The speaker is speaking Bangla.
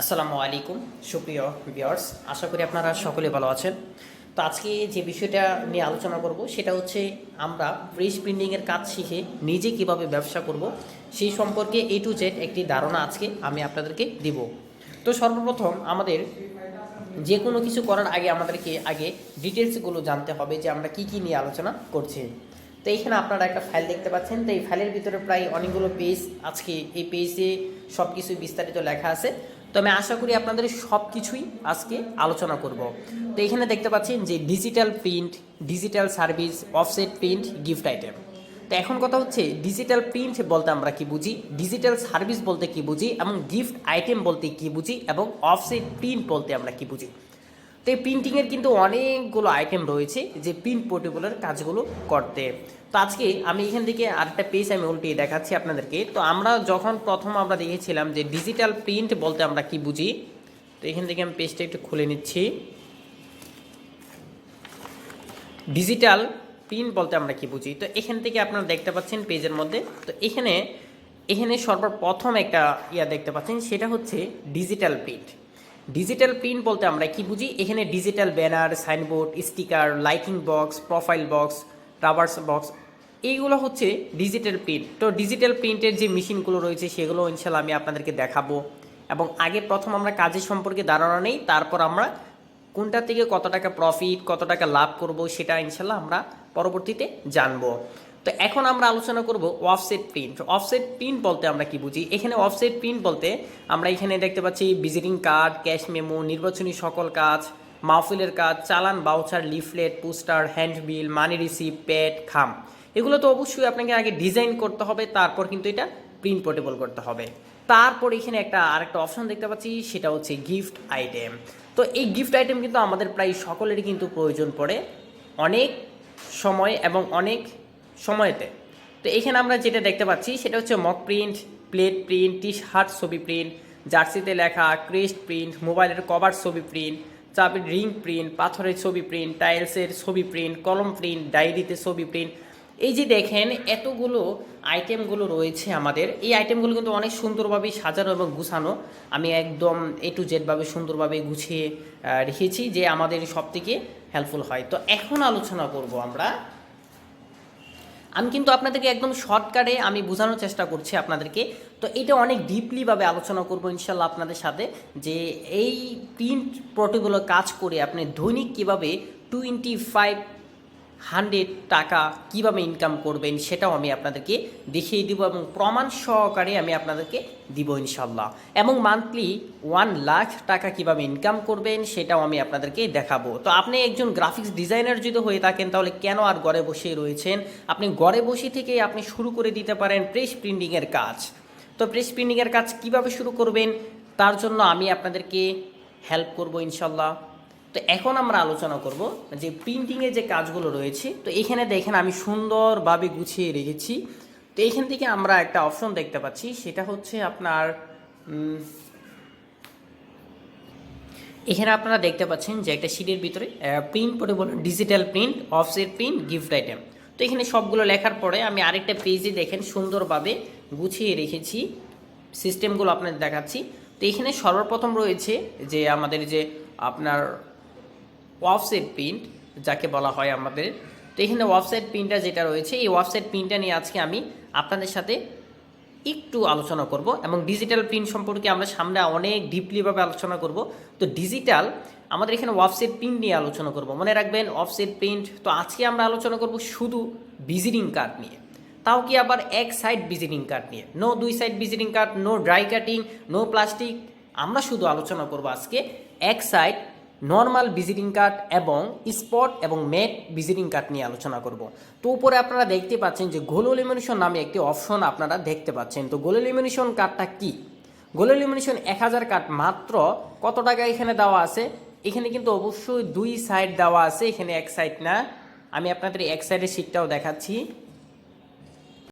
আসসালামু আলাইকুম, সুপ্রিয় ভিউয়ার্স আশা করি আপনারা সকলে ভালো আছেন। তো আজকে যে বিষয়টা নিয়ে আলোচনা করব, সেটা হচ্ছে আমরা প্রেস প্রিন্টিংয়ের কাজ শিখে নিজে কীভাবে ব্যবসা করব, সেই সম্পর্কে এ টু জেড একটি ধারণা আজকে আমি আপনাদেরকে দিব। তো সর্বপ্রথম আমাদের যে কোনো কিছু করার আগে আমাদেরকে আগে ডিটেলসগুলো জানতে হবে যে আমরা কি কি নিয়ে আলোচনা করছি। তো এইখানে আপনারা একটা ফাইল দেখতে পাচ্ছেন, তো এই ফাইলের ভিতরে প্রায় অনেকগুলো পেজ আজকে এই পেজে সব কিছু বিস্তারিত লেখা আছে। তো আমি আশা করি আপনাদের সব কিছুই আজকে আলোচনা করব। তো এখানে দেখতে পাচ্ছেন যে digital print digital service offset print gift item তো এখন কথা হচ্ছে ডিজিটাল প্রিন্ট বলতে আমরা কি বুঝি ডিজিটাল সার্ভিস বলতে কি বুঝি, এবং গিফট আইটেম বলতে কি বুঝি, এবং অফসেট প্রিন্ট বলতে আমরা কি বুঝি। তো এই প্রিন্টিংয়ের কিন্তু অনেকগুলো আইটেম রয়েছে যে প্রিন্ট পোর্টেবলের কাজগুলো করতে। তো আজকে আমি এখান থেকে আরেকটা পেজ আমি উল্টিয়ে দেখাচ্ছি আপনাদেরকে। তো আমরা যখন প্রথম আমরা দেখেছিলাম যে ডিজিটাল প্রিন্ট বলতে আমরা কি বুঝি, তো এখান থেকে আমি পেজটা একটু খুলে নিচ্ছি। ডিজিটাল প্রিন্ট বলতে আমরা কি বুঝি? তো এখান থেকে আপনারা দেখতে পাচ্ছেন পেজের মধ্যে। তো এখানে এখানে সর্বপ্রথম একটা ইয়া দেখতে পাচ্ছেন, সেটা হচ্ছে ডিজিটাল প্রিন্ট ডিজিটাল প্রিন্ট বলতে আমরা কি বুঝি? এখানে digital banner signboard sticker lighting box profile box rubbers box এইগুলো হচ্ছে ডিজিটাল প্রিন্ট তো ডিজিটাল প্রিন্টের যে মেশিনগুলো রয়েছে, সেগুলো ইনশাল্লাহ আমি আপনাদেরকে দেখাবো। এবং আগে প্রথম আমরা কাজের সম্পর্কে ধারণা নেই, তারপর আমরা কোনটা থেকে কত টাকা প্রফিট কত টাকা লাভ করব, সেটা ইনশাল্লাহ আমরা পরবর্তীতে জানব। তো এখন আমরা আলোচনা করব অফসেট প্রিন্ট অফসেট প্রিন্ট বলতে আমরা কি বুঝি? এখানে অফসেট প্রিন্ট বলতে আমরা এখানে দেখতে পাচ্ছি ভিজিটিং কার্ড ক্যাশ মেমো নির্বাচনী সকল কাজ, মাহফিলের কাজ, challan voucher leaflet poster handbill money receive pad খাম। এগুলো তো অবশ্যই আপনাকে আগে ডিজাইন করতে হবে, তারপর কিন্তু এটা প্রিন্ট পোর্টেবল করতে হবে। তারপর এখানে একটা আরেকটা অপশন দেখতে পাচ্ছি, সেটা হচ্ছে গিফট আইটেম তো এই গিফট আইটেম কিন্তু আমাদের প্রায় সকলেরই কিন্তু প্রয়োজন পড়ে। অনেক সময় এবং অনেক সময়তে। তো এখানে আমরা যেটা দেখতে পাচ্ছি, সেটা হচ্ছে mock print plate print T shirt ছবি প্রিন্ট জার্সিতে লেখা ক্রেস্ট প্রিন্ট মোবাইলের কভার ছবি প্রিন্ট চাবির রিং প্রিন্ট পাথরের ছবি প্রিন্ট টাইলসের ছবি প্রিন্ট কলম প্রিন্ট ডায়েরিতে ছবি প্রিন্ট এই যে দেখেন, এতগুলো আইটেমগুলো রয়েছে আমাদের। এই আইটেমগুলো কিন্তু অনেক সুন্দরভাবে সাজানো এবং গুছানো। আমি একদম এ টু জেডভাবে সুন্দরভাবে গুছিয়ে রেখেছি যে আমাদের সব থেকে হেল্পফুল হয়। তো এখন আলোচনা করব আমরা আমি কিন্তু আপনাদেরকে একদম শর্টকাটে আমি বোঝানোর চেষ্টা করছি আপনাদেরকে। তো এটা অনেক ডিপলিভাবে আলোচনা করব ইনশাল্লাহ আপনাদের সাথে যে এই প্রিন্ট প্রোটিগুলো কাজ করে আপনি দৈনিক কীভাবে টোয়েন্টি ফাইভ হান্ড্রেড টাকা কীভাবে ইনকাম করবেন সেটাও আমি আপনাদেরকে দেখিয়ে দিব এবং প্রমাণ সহকারে আমি আপনাদেরকে দিব ইনশাল্লাহ এবং মান্থলি ওয়ান লাখ টাকা কীভাবে ইনকাম করবেন সেটাও আমি আপনাদেরকে দেখাবো। তো আপনি একজন গ্রাফিক্স ডিজাইনার যদি হয়ে থাকেন, তাহলে কেন আর ঘরে বসে রয়েছেন? আপনি ঘরে বসে থেকে আপনি শুরু করে দিতে পারেন প্রেস প্রিন্টিংয়ের কাজ। তো প্রেস প্রিন্টিংয়ের কাজ কীভাবে শুরু করবেন? তার জন্য আমি আপনাদেরকে হেল্প করব ইনশাল্লাহ তো এখন আমরা আলোচনা করব যে প্রিন্টিংয়ের যে কাজগুলো রয়েছে, তো এখানে দেখেন আমি সুন্দরভাবে গুছিয়ে রেখেছি। তো এখান থেকে আমরা একটা অপশন দেখতে পাচ্ছি, সেটা হচ্ছে আপনার এখানে আপনারা দেখতে পাচ্ছেন যে একটা শিটের ভিতরে print portable digital print offset print gift item তো এখানে সবগুলো লেখার পরে আমি আরেকটা পেজে দেখেন সুন্দরভাবে গুছিয়ে রেখেছি সিস্টেমগুলো আপনাদের দেখাচ্ছি। তো এখানে সর্বপ্রথম রয়েছে যে আমাদের যে আপনার ওয়াফসেট প্রিন্ট যাকে বলা হয় আমাদের। তো এখানে ওয়েবসাইট প্রিন্টটা যেটা রয়েছে, এই ওয়েবসাইট প্রিন্টটা নিয়ে আজকে আমি আপনাদের সাথে একটু আলোচনা করব এবং ডিজিটাল প্রিন্ট সম্পর্কে আমরা সামনে অনেক ডিপলিভাবে আলোচনা করব। তো ডিজিটাল আমাদের এখানে ওয়েবসাইট প্রিন্ট নিয়ে আলোচনা করব। মনে রাখবেন ওয়েবসাইট প্রিন্ট তো আজকে আমরা আলোচনা করব শুধু ভিজিটিং কার্ড নিয়ে। তাও কি আবার এক সাইড ভিজিটিং কার্ড নিয়ে? নো দুই side visiting card no dry cutting no plastic আমরা শুধু আলোচনা করব আজকে এক সাইড নর্মাল ভিজিটিং কার্ড এবং স্পট এবং ম্যাট ভিজিটিং কার্ড নিয়ে আলোচনা করব। তো উপরে আপনারা দেখতে পাচ্ছেন যে গোলো লিমিনেশন নামে একটি অপশন আপনারা দেখতে পাচ্ছেন। তো গোল লিমিনেশন কার্ডটা কি? গোলো লিমিনেশন এক হাজার কার্ড মাত্র কত টাকা এখানে দেওয়া আছে? এখানে কিন্তু অবশ্যই দুই সাইড দেওয়া আছে, এখানে এক সাইড না। আমি আপনাদের এক সাইডের সিটটাও দেখাচ্ছি।